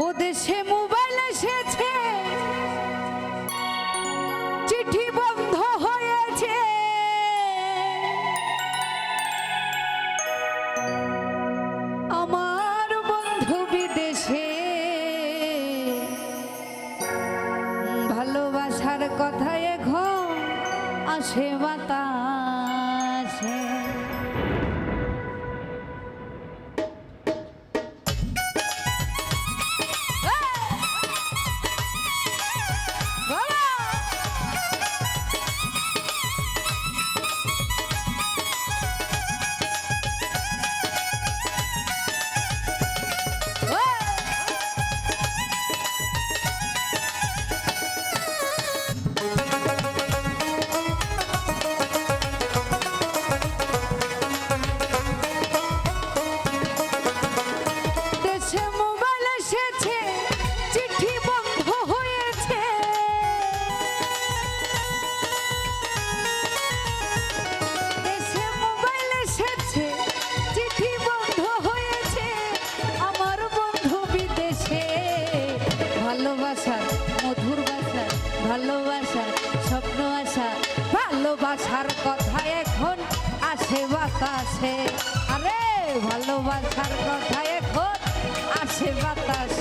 ও দেশে মোবাইল এসেছে। ভালোবাসার কথা এখন আসে বাতাসে। আরে ভালোবাসার কথা এখন আসে বাতাসে।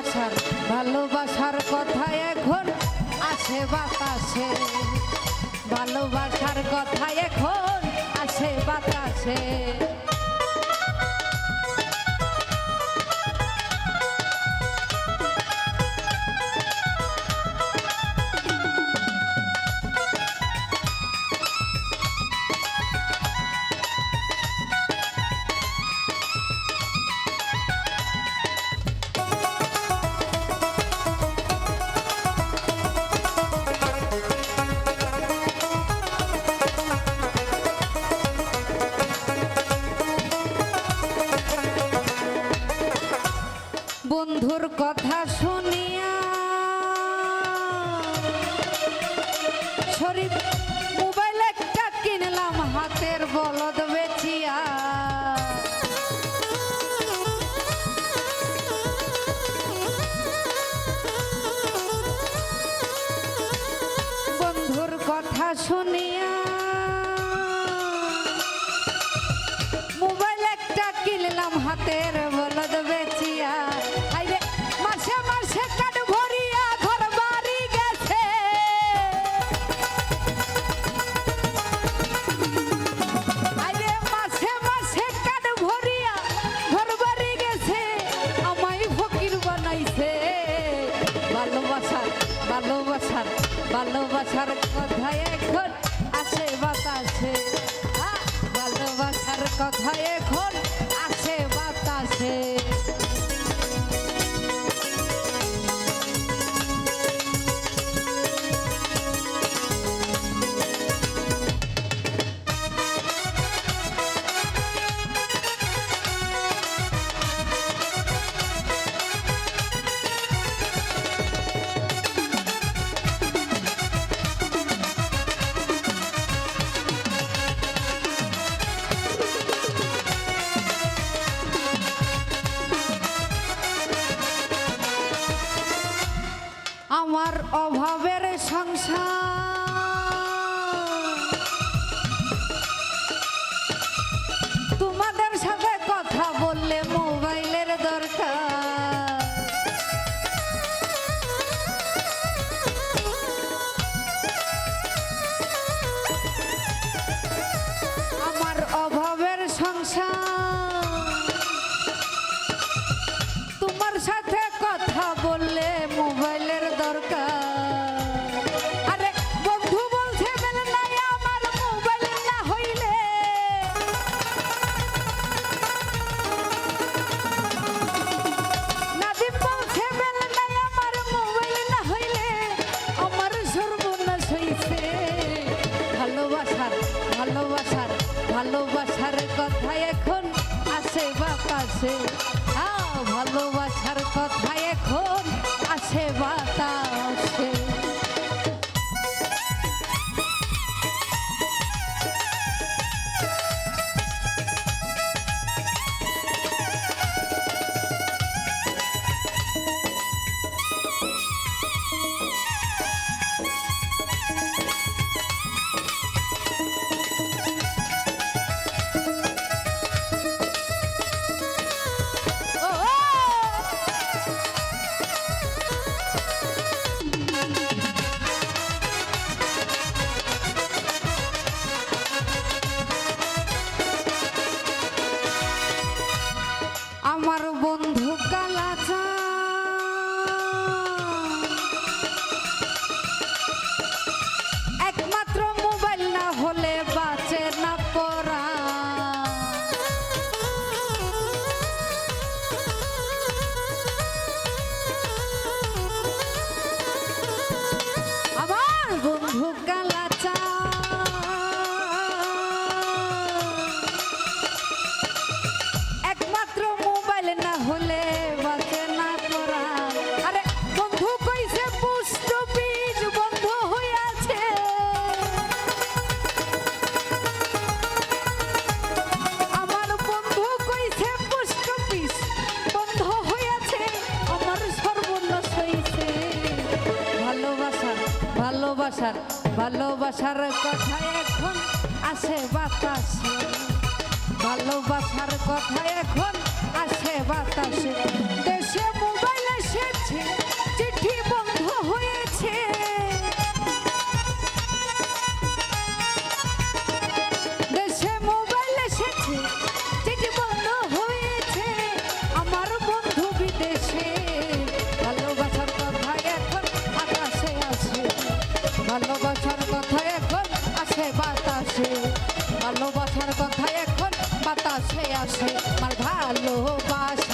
ভালোবাসার ভালোবাসার কথা এখন আসে বাতাসে। ভালোবাসার কথা এখন আসে বাতাসে। বন্ধুর কথা শুনিয়া শরীফ মোবাইল একটা কিনলাম, হাতের বলদ বেচিয়া। বন্ধুর কথা শুনিয়া মোবাইল একটা কিনলাম, হাতের কথা এখন আছে বাতাসে। আ, ভালোবাসার কথা এখন আছে বাতাসে। অভাবের সংসার। তোমাদের সাথে কথা বললে মোবাইলের দরকার। কথায় বন্ধু কালা ভালোবাসার কথা এখন আসে বাতাসে। ভালোবাসার কথা এখন আসে বাতাসে। দেশে মোবাইল এসেছে। কাছে আসে আমার ভালোবাসা।